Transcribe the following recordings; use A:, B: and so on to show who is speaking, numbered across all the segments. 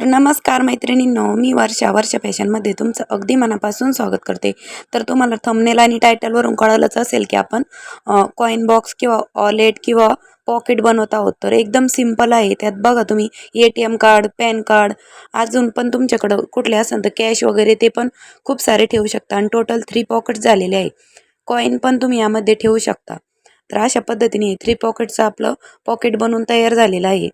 A: तर नमस्कार मैत्रिणींनो मी वर्षा वर्षा फॅशनमध्ये तुमचं अगदी मनापासून स्वागत करते. तर तुम्हाला थंबनेल आणि टायटलवरून कळालंच असेल की आपण कॉईन बॉक्स किंवा ऑलेट किंवा पॉकेट बनवत आहोत. तर एकदम सिंपल आहे. त्यात बघा तुम्ही A T M card PAN card अजून पण तुमच्याकडं कुठले असेल तर कॅश वगैरे ते पण खूप सारे ठेवू शकता. आणि टोटल थ्री पॉकेट झालेले आहे. कॉईन पण तुम्ही यामध्ये ठेवू शकता. तर अशा पद्धतीने थ्री पॉकेटचं आपलं पॉकेट बनवून तयार झालेलं आहे.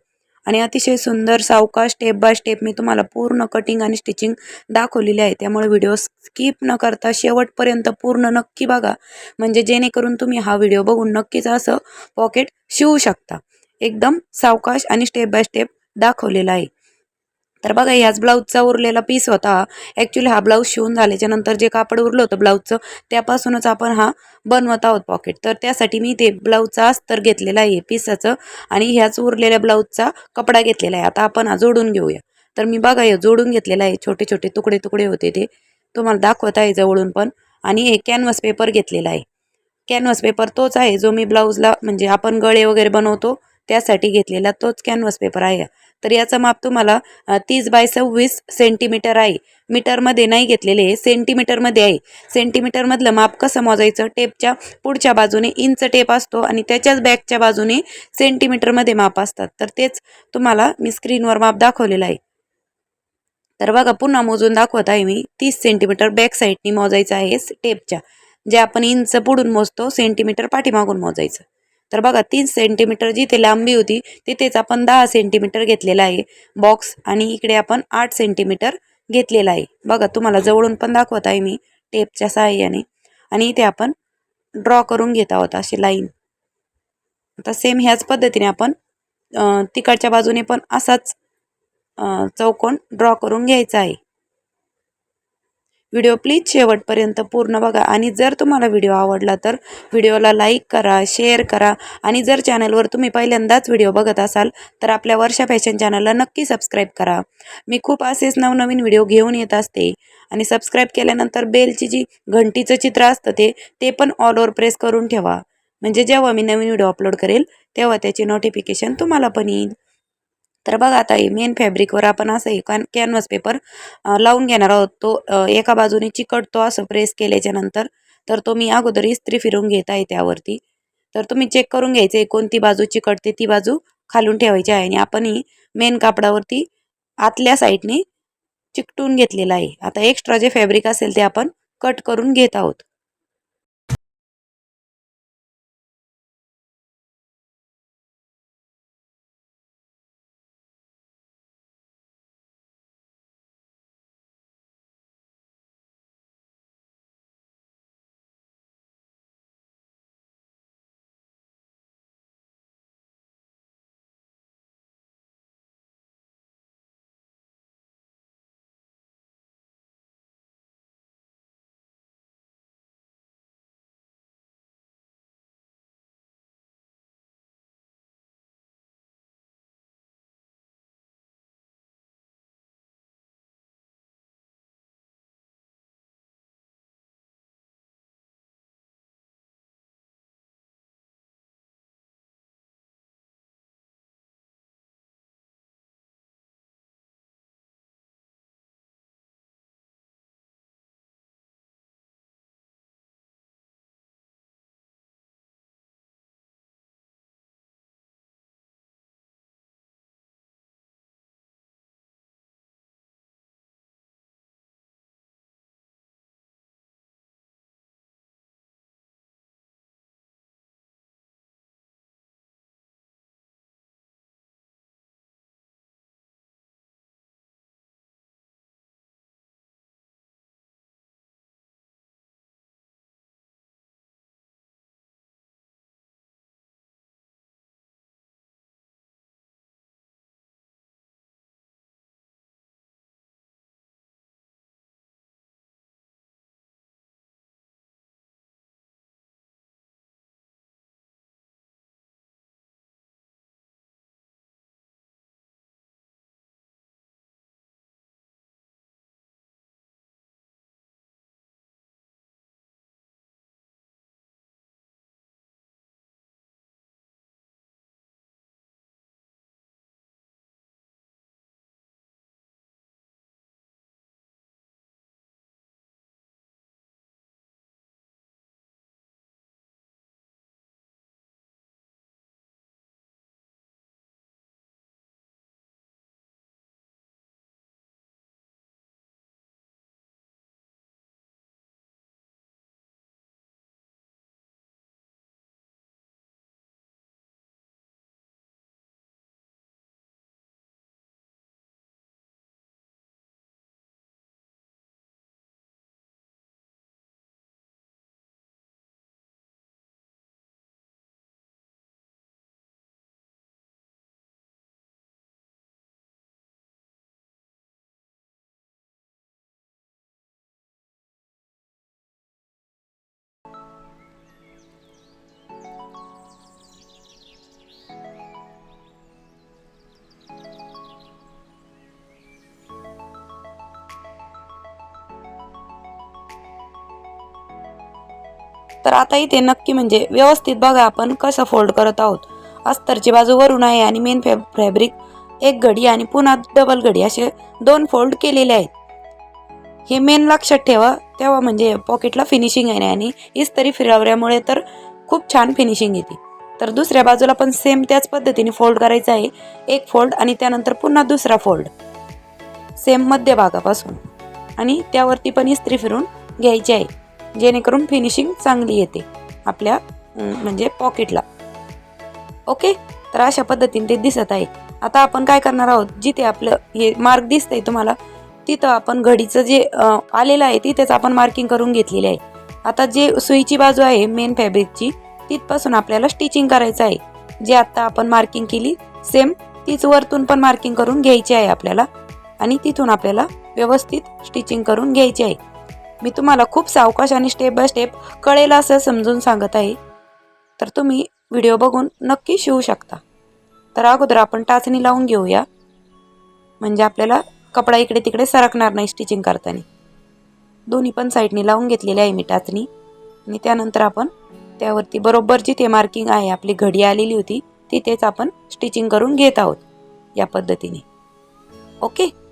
A: आणि अतिशय सुंदर सावकाश स्टेप बाय स्टेप मी तुम्हाला पूर्ण कटिंग आणि स्टिचिंग दाखवलेली आहे. त्यामुळे व्हिडिओ स्किप न करता शेवटपर्यंत पूर्ण नक्की बघा. म्हणजे जेणेकरून तुम्ही हा व्हिडिओ बघून नक्कीच असं पॉकेट शिवू शकता. एकदम सावकाश आणि स्टेप बाय स्टेप दाखवलेला आहे. तर बघा ह्याच ब्लाऊजचा उरलेला पीस होता. ॲक्च्युली हा ब्लाऊज शिवून झाल्याच्यानंतर जे कापड उरलं होतं ब्लाऊजचं त्यापासूनच आपण हा बनवत आहोत पॉकेट तर त्यासाठी मी ते ब्लाऊजचा अस्तर घेतलेला आहे पीसाचं आणि ह्याच उरलेल्या ब्लाऊजचा कपडा घेतलेला आहे. आता आपण हा जोडून घेऊया. तर मी बघा हे जोडून घेतलेला आहे. छोटे छोटे तुकडे तुकडे होते ते. तुम्हाला दाखवत आहे जवळून पण. आणि हे कॅनव्हस पेपर घेतलेला आहे. कॅनव्हस पेपर तोच आहे जो मी ब्लाऊजला म्हणजे आपण गळे वगैरे बनवतो. त्यासाठी घेतलेला तोच कॅनव्हस पेपर आहे. तर याचं माप तुम्हाला तीस बाय सव्वीस सेंटीमीटर आहे. मीटरमध्ये नाही घेतलेले सेंटीमीटरमध्ये आहे. सेंटीमीटरमधलं माप कसं मोजायचं? टेपच्या पुढच्या बाजूने इंच टेप असतो आणि त्याच्याच बॅकच्या बाजूने सेंटीमीटरमध्ये माप असतात. तर तेच तुम्हाला मी स्क्रीनवर माप दाखवलेलं आहे. तर बघा पुन्हा मोजून दाखवत आहे मी. तीस सेंटीमीटर बॅक साईडनी मोजायचं आहे टेपच्या जे आपण इंच पुढून मोजतो सेंटीमीटर पाठीमागून मोजायचं. तर बघा तीन सेंटीमीटर जिथे लांबी होती तिथेच आपण दहा सेंटीमीटर घेतलेला आहे. बॉक्स आणि इकडे आपण आठ सेंटीमीटर घेतलेला आहे. बघा तुम्हाला जवळून पण दाखवत आहे मी टेपच्या सहाय्याने. आणि इथे आपण ड्रॉ करून घेत आहोत अशी लाईन आता सेम ह्याच पद्धतीने आपण तिकडच्या बाजूने पण असाच चौकोन ड्रॉ करून घ्यायचा आहे. व्हिडिओ प्लीज शेवटपर्यंत पूर्ण बघा. आणि जर तुम्हाला व्हिडिओ आवडला तर व्हिडिओला लाईक करा शेअर करा. आणि जर चॅनलवर तुम्ही पहिल्यांदाच व्हिडिओ बघत असाल तर आपल्या वर्षा फॅशन चॅनलला नक्की सबस्क्राईब करा. मी खूप असेच नवनवीन व्हिडिओ घेऊन येत असते. आणि सबस्क्राईब केल्यानंतर बेलची जी घंटीचं चित्र असतं ते ते पण ऑलवर प्रेस करून ठेवा. म्हणजे जेव्हा मी नवीन व्हिडिओ अपलोड करेल तेव्हा त्याची नोटिफिकेशन तुम्हाला पण येईल. तर बघा आता मेन फॅब्रिकवर आपण असं कॅन कॅनव्हस पेपर लावून घेणार आहोत. तो एका बाजूने चिकटतो असं प्रेस केल्याच्यानंतर तर तो मी अगोदर इस्त्री फिरून घेत आहे त्यावरती. तर तुम्ही चेक करून घ्यायचे कोणती बाजू चिकटते ती बाजू खालून ठेवायची आहे. आणि आपण ही मेन कापडावरती आतल्या साईडने चिकटून घेतलेला आहे. आता एक्स्ट्रा जे फॅब्रिक असेल ते आपण कट करून घेत आहोत. तर आता इथे नक्की म्हणजे व्यवस्थित बघा आपण कसं फोल्ड करत आहोत. अस्तरची बाजू वरून आहे आणि मेन फॅब फॅब्रिक एक घडी आणि पुन्हा डबल घडी असे दोन फोल्ड केलेले आहेत. हे मेन लक्षात ठेवा तेव्हा म्हणजे पॉकेटला फिनिशिंग आहे आणि इस्त्री फिरवल्यामुळे तर खूप छान फिनिशिंग येते. तर दुसऱ्या बाजूला पण सेम त्याच पद्धतीने फोल्ड करायचं आहे. एक फोल्ड आणि त्यानंतर पुन्हा दुसरा फोल्ड सेम मध्यभागापासून आणि त्यावरती पण इस्त्री फिरून घ्यायची आहे. जेणेकरून फिनिशिंग चांगली येते. आपल्या म्हणजे पॉकेटला ओके तर अशा पद्धतीने ते दिसत आहे. आता आपण काय करणार आहोत? जिथे आपलं हे मार्क दिसतंय तुम्हाला तिथं आपण घडीचं जे आलेलं आहे तिथेच आपण मार्किंग करून घेतलेली आहे. आता जे सुईची बाजू आहे मेन फॅब्रिकची तिथपासून आपल्याला स्टिचिंग करायचं आहे. जे आत्ता आपण मार्किंग केली सेम तीच वरतून पण मार्किंग करून घ्यायची आहे आपल्याला. आणि तिथून आपल्याला व्यवस्थित स्टिचिंग करून घ्यायची आहे. मी तुम्हाला खूप सावकाश आणि स्टेप बाय स्टेप कळेल असं समजून सांगत आहे. तर तुम्ही व्हिडिओ बघून नक्की शिवू शकता. तर अगोदर आपण टाचणी लावून घेऊया. म्हणजे आपल्याला कपडा इकडे तिकडे सरकणार नाही स्टिचिंग करताना. दोन्ही पण साईडनी लावून घेतलेली आहे मी टाचणी. आणि त्यानंतर आपण त्यावरती बरोबर जिथे मार्किंग आहे आपली घडी आलेली होती तिथेच आपण स्टिचिंग करून घेत आहोत या पद्धतीने. ओके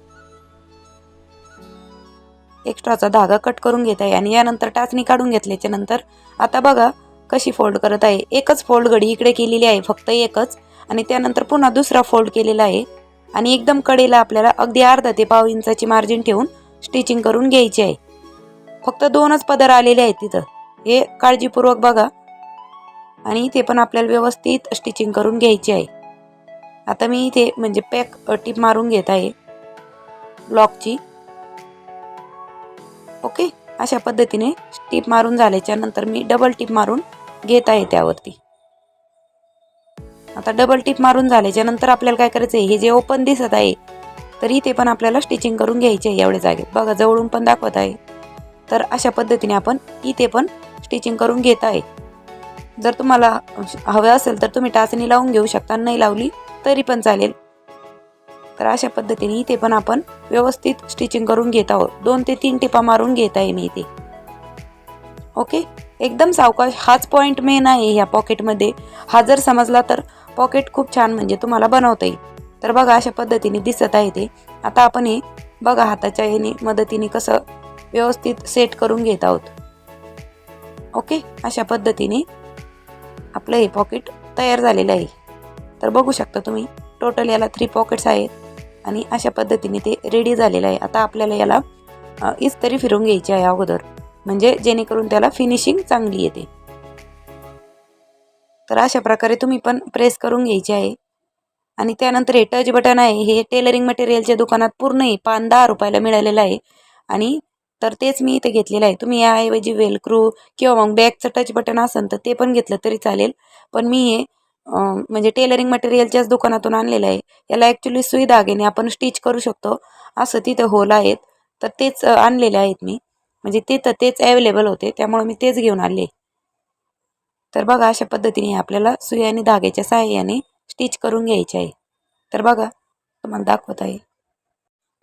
A: एक्स्ट्राचा धागा कट करून घेत आहे आणि यानंतर टाचणी काढून घेतल्याच्या नंतर आता बघा कशी फोल्ड करत आहे. एकच फोल्ड घडी इकडे केलेली आहे फक्त एकच. आणि त्यानंतर पुन्हा दुसरा फोल्ड केलेला आहे. आणि एकदम कडेला आपल्याला अगदी अर्धा ते पाव इंचाची मार्जिन ठेवून स्टिचिंग करून घ्यायची आहे. फक्त दोनच पदर आलेले आहेत तिथं. हे काळजीपूर्वक बघा. आणि इथे पण आपल्याला व्यवस्थित स्टिचिंग करून घ्यायची आहे. आता मी इथे म्हणजे पॅक टीप मारून घेत आहे. ब्लॉकची. ओके? अशा पद्धतीने टीप मारून झाल्याच्यानंतर मी डबल टीप मारून घेत आहे त्यावरती. आता डबल टीप मारून झाल्याच्यानंतर आपल्याला काय करायचं आहे हे जे ओपन दिसत आहे तर इथे पण आपल्याला स्टिचिंग करून घ्यायची आहे एवढ्या जागेत. बघा जवळून पण दाखवत आहे. तर अशा पद्धतीने आपण इथे पण स्टिचिंग करून घेत आहे. जर तुम्हाला हवे असेल तर तुम्ही टाचणी लावून घेऊ शकता. नाही लावली तरी पण चालेल. तर अशा पद्धतीने इथे पण आपण व्यवस्थित स्टिचिंग करून घेत आहोत. दोन ते तीन टिपा मारून घेत आहे मी इथे. ओके एकदम सावकाश हाच पॉईंट मेन आहे ह्या पॉकेटमध्ये हा जर समजला तर पॉकेट खूप छान म्हणजे तुम्हाला बनवता येईल. तर बघा अशा पद्धतीने दिसत आहे ते. आता आपण हे बघा हाताच्या ह्याने मदतीने कसं व्यवस्थित सेट करून घेत आहोत. ओके अशा पद्धतीने आपलं हे पॉकेट तयार झालेलं आहे. तर बघू शकता तुम्ही टोटल याला थ्री पॉकेट्स आहेत. आणि अशा पद्धतीने ते रेडी झालेलं आहे. आता आपल्याला याला अ, इस्त्री फिरून घ्यायची आहे अगोदर. म्हणजे जेणेकरून त्याला फिनिशिंग चांगली येते. तर अशा प्रकारे तुम्ही पण प्रेस करून घ्यायचे आहे. आणि त्यानंतर हे टच बटन आहे हे टेलरिंग मटेरियलच्या दुकानात पूर्ण आहे पान दहा रुपयाला मिळालेलं आहे. आणि तर तेच मी इथे घेतलेलं आहे. तुम्ही याऐवजी वेलक्रू किंवा मग बॅगचं टच बटन असेल तर ते पण घेतलं तरी चालेल. पण मी हे म्हणजे टेलरिंग मटेरियलच्याच दुकानातून आणलेलं आहे याला ॲक्च्युली सुई दागिने आपण स्टिच करू शकतो. असं तिथं होल आहेत तर तेच आणलेले आहेत मी. म्हणजे तिथं तेच अवेलेबल होते त्यामुळे मी तेच घेऊन आले. तर बघा अशा पद्धतीने आपल्याला सुई आणि धाग्याच्या सहाय्याने स्टिच करून घ्यायचे आहे. तर बघा तुम्हाला दाखवत आहे.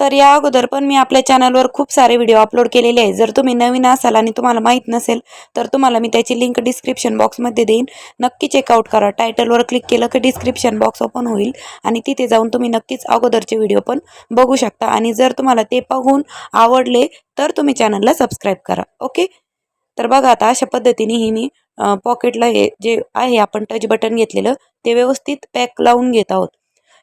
A: तर या अगोदर पण मी आपल्या चॅनलवर खूप सारे व्हिडिओ अपलोड केलेले आहे जर तुम्ही नवीन असाल आणि तुम्हाला माहीत नसेल तर तुम्हाला मी त्याची लिंक डिस्क्रिप्शन बॉक्समध्ये देईन. नक्की चेकआउट करा. टायटलवर क्लिक केलं की डिस्क्रिप्शन बॉक्स ओपन होईल आणि तिथे जाऊन तुम्ही नक्कीच अगोदरचे व्हिडिओ पण बघू शकता. आणि जर तुम्हाला ते पाहून आवडले तर तुम्ही चॅनलला सबस्क्राईब करा. ओके तर बघा आता अशा पद्धतीने ही मी पॉकेटला हे जे आहे आपण टच बटन घेतलेलं ते व्यवस्थित पॅक लावून घेत आहोत.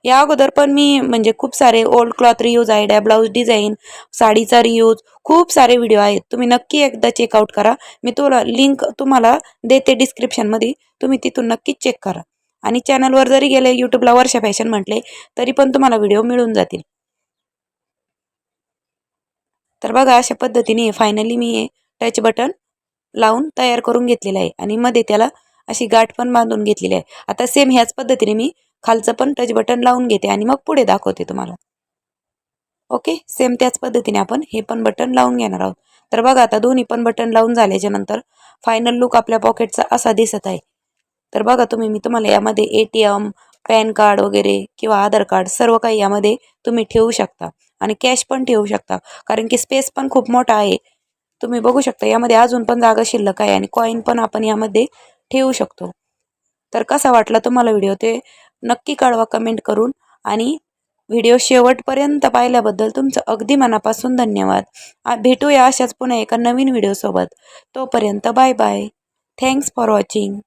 A: या अगोदर पण मी म्हणजे खूप सारे old cloth reuse idea blouse design साडीचा रियूज खूप सारे व्हिडिओ आहेत. तुम्ही नक्की एकदा चेकआउट करा. मी तुला लिंक तुम्हाला देते डिस्क्रिप्शनमध्ये तुम्ही तिथून नक्कीच चेक करा. आणि चॅनलवर जरी गेले यूट्यूबला वर्षा फॅशन म्हटले तरी पण तुम्हाला व्हिडिओ मिळून जातील. तर बघा अशा पद्धतीने फायनली मी हे टच बटन लावून तयार करून घेतलेलं आहे. आणि मध्ये त्याला अशी गाठ पण बांधून घेतलेली आहे. आता सेम ह्याच पद्धतीने मी खालचं पण टच बटन लावून घेते आणि मग पुढे दाखवते तुम्हाला. ओके सेम त्याच पद्धतीने आपण हे पण बटन लावून घेणार आहोत. तर बघा आता दोन्ही पण बटन लावून झाल्याच्यानंतर फायनल लुक आपल्या पॉकेटचा असा दिसत आहे. तर बघा तुम्ही मी तुम्हाला यामध्ये A T M PAN card वगैरे किंवा आधार कार्ड सर्व काही यामध्ये तुम्ही ठेवू शकता आणि कॅश पण ठेवू शकता. कारण की स्पेस पण खूप मोठा आहे. तुम्ही बघू शकता यामध्ये अजून पण जागा शिल्लक आहे आणि कॉईन पण आपण यामध्ये ठेवू शकतो. तर कसा वाटला तुम्हाला व्हिडिओ ते नक्की कळवा कमेंट करून. आणि व्हिडिओ शेवटपर्यंत पाहिल्याबद्दल तुमचं अगदी मनापासून धन्यवाद. भेटूया अशाच पुन्हा एका नवीन व्हिडिओसोबत. तोपर्यंत bye bye. Thanks for watching